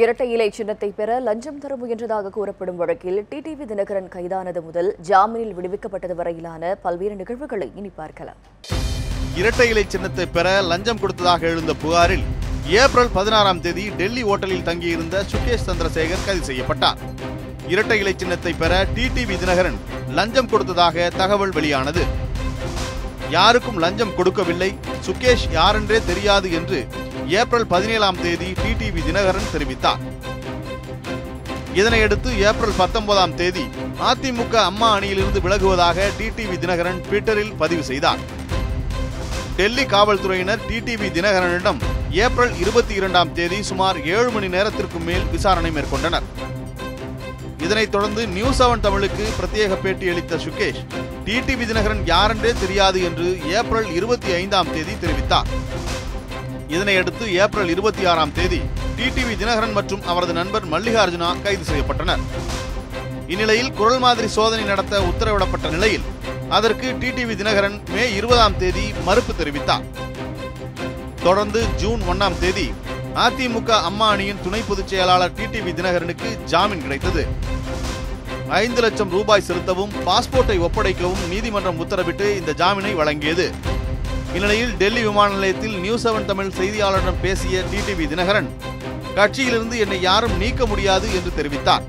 இரட்டை இலை சின்னத்தை பெற லஞ்சம் தர முயன்றதாக கூறப்படும் வழக்கில் டிடிவி தினகரன் கைதானது முதல் ஜாமீனில் விடுவிக்கப்பட்டது வரையிலான பல்வேறு நிகழ்வுகளை இனி பார்க்கலாம். இரட்டை இலை சின்னத்தை பெற லஞ்சம் கொடுத்ததாக எழுந்த புகாரில் ஏப்ரல் பதினாறாம் தேதி டெல்லி ஓட்டலில் தங்கியிருந்த சுகேஷ் சந்திரசேகர் கைது செய்யப்பட்டார். இரட்டை இலை சின்னத்தை பெற டிடிவி தினகரன் லஞ்சம் கொடுத்ததாக தகவல் வெளியானது. யாருக்கும் லஞ்சம் கொடுக்கவில்லை சுகேஷ் யாரென்றே தெரியாது என்று ஏப்ரல் பதினேழாம் தேதி டிடிவி தினகரன் தெரிவித்தார். இதனையடுத்து ஏப்ரல் பத்தொன்பதாம் தேதி அதிமுக அம்மா அணியிலிருந்து விலகுவதாக டிடிவி தினகரன் ட்விட்டரில் பதிவு செய்தார். டெல்லி காவல்துறையினர் டிடிவி தினகரனிடம் ஏப்ரல் இருபத்தி இரண்டாம் தேதி சுமார் ஏழு மணி நேரத்திற்கு மேல் விசாரணை மேற்கொண்டனர். இதனைத் தொடர்ந்து நியூஸ் செவன் தமிழுக்கு பிரத்யேக பேட்டி அளித்த சுகேஷ் டிடிவி தினகரன் யாரென்றே தெரியாது என்று ஏப்ரல் இருபத்தி ஐந்தாம் தேதி தெரிவித்தார். இதனையடுத்து ஏப்ரல் இருபத்தி ஆறாம் தேதி டிடிவி தினகரன் மற்றும் அவரது நண்பர் மல்லிகார்ஜுனா கைது செய்யப்பட்டனர். இந்நிலையில் குரல் மாதிரி சோதனை நடத்த உத்தரவிடப்பட்ட நிலையில் அதற்கு டிடிவி தினகரன் மே இருபதாம் தேதி மறுப்பு தெரிவித்தார். தொடர்ந்து ஜூன் ஒன்னாம் தேதி அதிமுக அம்மா அணியின் துணை பொதுச் செயலாளர் டிடிவி தினகரனுக்கு ஜாமீன் கிடைத்தது. ஐந்து லட்சம் ரூபாய் செலுத்தவும் பாஸ்போர்ட்டை ஒப்படைக்கவும் நீதிமன்றம் உத்தரவிட்டு இந்த ஜாமீனை வழங்கியது. இந்நிலையில் டெல்லி விமான நிலையத்தில் நியூ செவன் தமிழ் செய்தியாளரிடம் பேசிய டிடிவி தினகரன் கட்சியிலிருந்து என்னை யாரும் நீக்க முடியாது என்று தெரிவித்தார்.